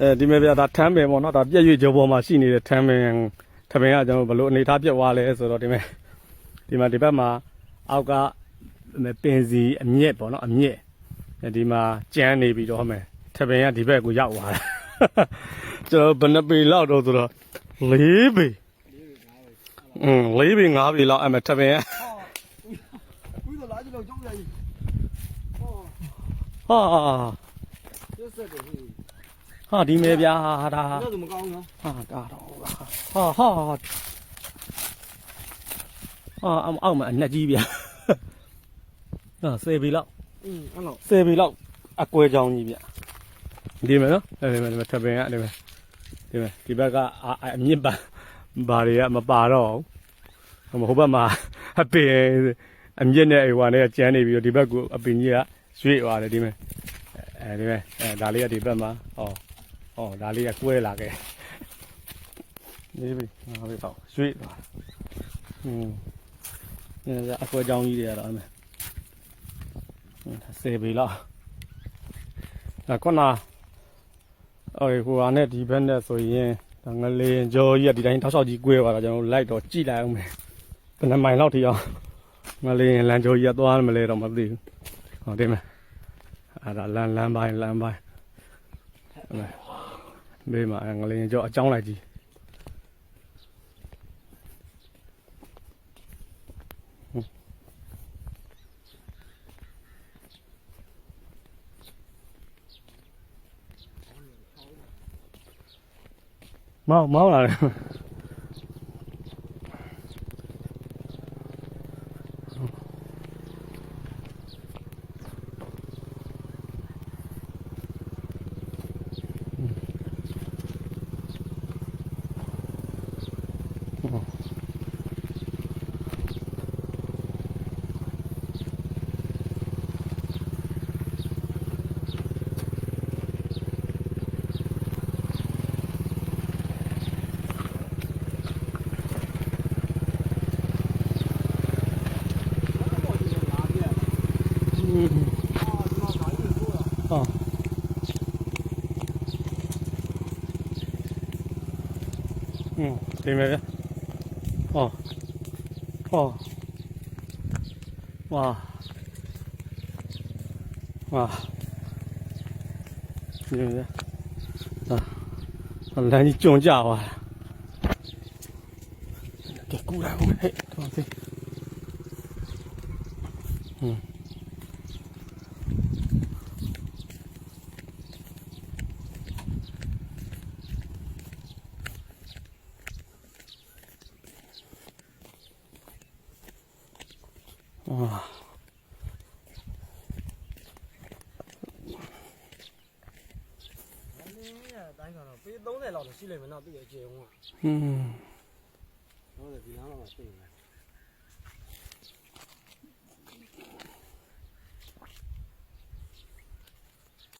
အဲဒီမဲ့ဗျာဒါထမ်းပင်ပေါ့နော်ဒါပြက်ရွေ့ကြောပေါ်မှာရှိနေတဲ့ထမ်းပင်ထပင်ကကျွန်တော်ဘယ်လိုအနေထားပြက်သွားလဲဆိုတော့ဒီမဲ့ဒီမှာဒီဘက်မှာအောက်ကပင်စီအမြက်ပေါ့နော်အမြက်အဲဒီမှာကျန်းနေပြီးတော့ဟမယ်ထပင်ကဒီဘက်ကိုရောက်သွားတယ်ကျွန်တော်ဘယ်နှပေလောက်တော့ဆိုတော့၄ပေอืม၄ပေ၅ပေလောက်အဲ့မဲ့ထပင်ကဦးတော့လာကြလို့ကြောက်ရည်ဟော ဟာရက်ဆက်တယ်ဟေးဟာဒီမဲ့ဗျာဟာဒါတော့မကောင်းနော်ဟာဒါတော့ဟာဟာဟာအောက်အောက်မှာအနှက်ကြီးဗျာဟာစေပြီလောက်อืมအဲ့တော့စေပြီလောက်အကွဲချောင်းကြီးဗျဒီမယ်နော်အဲဒီမယ်ဒီမယ်ထပင်ကဒီမယ်ဒီမယ်ဒီဘက်ကအအမြင့်ပါဘာတွေကမပါတော့ဘူးဟိုဘက်မှာအပင်အမြင့်နဲ့အိမ်ဝါနဲ့ကျန်းနေပြီးတော့ဒီဘက်ကအပင်ကြီးကရွေ့သွားတယ်ဒီမယ်အဲဒီမယ်အဲဒါလေးကဒီဘက်မှာဟော ဟောဒါလေးကကွဲလာခဲ့နေပြီငါပဲပေါ့ရွှေ့သွားอืมညအကွက်ကြောင်းကြီးတွေကတော့အမေဆယ်ပြီလားဒါခုနအော်ဟိုဟာနဲ့ဒီဘက်နဲ့ဆိုရင်ဒါငလေကြောကြီးကဒီတိုင်းထောက်ဆောက်ကြီးကွဲသွားတာကျွန်တော်လိုက်တော့ကြည့်လိုက်အောင်မယ်ဘယ်နှမိုင်လောက်ထိအောင်ငလေလမ်းကြောကြီးကသွားမလဲတော့မသိဘူးဟုတ်တယ်မအဲ့ဒါလမ်းလမ်းပိုင်းလမ်းပိုင်းအဲ့ဒါ ဘေးမှာငလေကြောအကြောင်းလိုက်ကြီးမောင်းမောင်းလာတယ် ဟောอืมဒီမဲ့ဗျဟောဟော ဝါဝါဒီမဲ့ဗျဟာလမ်းကြီးကြုံကြသွားတာကဲကူလာဦးဟဲ့တော့သိอื တိုင်းကတော့ပေ30လောက်ရှိလိမ့်မယ်နော်သူ့ရဲ့အကျယ်ဝန်းက嗯，ဟုတ်တယ်ဒီနားမှာသိနေတယ်